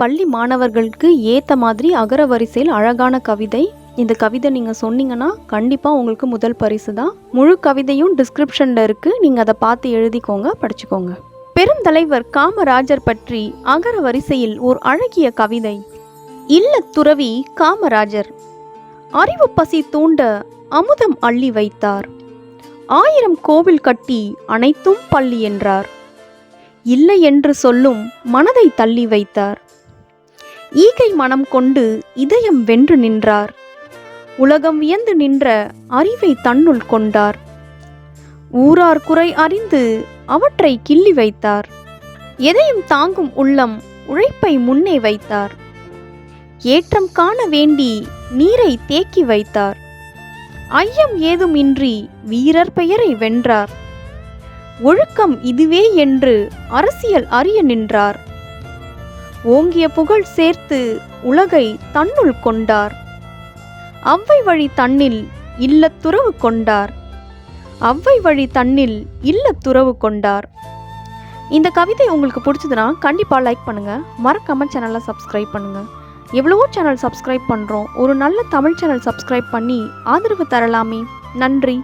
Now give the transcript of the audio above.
பள்ளி மாணவர்களுக்கு ஏற்ற மாதிரி அகர வரிசையில் அழகான கவிதை. இந்த கவிதை நீங்கள் சொன்னீங்கன்னா கண்டிப்பாக உங்களுக்கு முதல் பரிசு தான் முழு கவிதையும் டிஸ்கிரிப்ஷனில் இருக்குது நீங்கள் அதை பார்த்து எழுதிக்கோங்க படிச்சுக்கோங்க. பெருந்தலைவர் காமராஜர் பற்றி அகர வரிசையில் ஓர் அழகிய கவிதை. இல்ல துறவி காமராஜர். அறிவு பசி தூண்ட அமுதம் அள்ளி வைத்தார். ஆயிரம் கோவில் கட்டி அனைத்தும் பள்ளி என்றார். இல்லை என்று சொல்லும் மனதை தள்ளி வைத்தார். ஈகை மனம் கொண்டு இதயம் வென்று நின்றார். உலகம் வியந்து நின்ற அறிவை தன்னுள் கொண்டார். ஊரார் குறை அறிந்து அவற்றை கிள்ளி வைத்தார். எதையும் தாங்கும் உள்ளம் உழைப்பை முன்னே வைத்தார். ஏற்றம் காண வேண்டி நீரை தேக்கி வைத்தார். ஐயம் ஏதுமின்றி வீரர் பெயரை வென்றார். ஒழுக்கம் இதுவே என்று அரசியல் அறிய நின்றார். ஓங்கிய புகழ் சேர்த்து உலகை தன்னுள் கொண்டார். அவ்வை வழி தன்னில் இல்லத்துறவு கொண்டார். அவ்வை வழி தன்னில் இல்லத்துறவு கொண்டார். இந்த கவிதை உங்களுக்கு பிடிச்சதுன்னா கண்டிப்பாக லைக் பண்ணுங்கள் மறக்காம சேனலை சப்ஸ்கிரைப் பண்ணுங்கள் எவ்வளவோ சேனல் சப்ஸ்கிரைப் பண்ணுறோம் ஒரு நல்ல தமிழ் சேனல் சப்ஸ்கிரைப் பண்ணி ஆதரவு தரலாமே. நன்றி.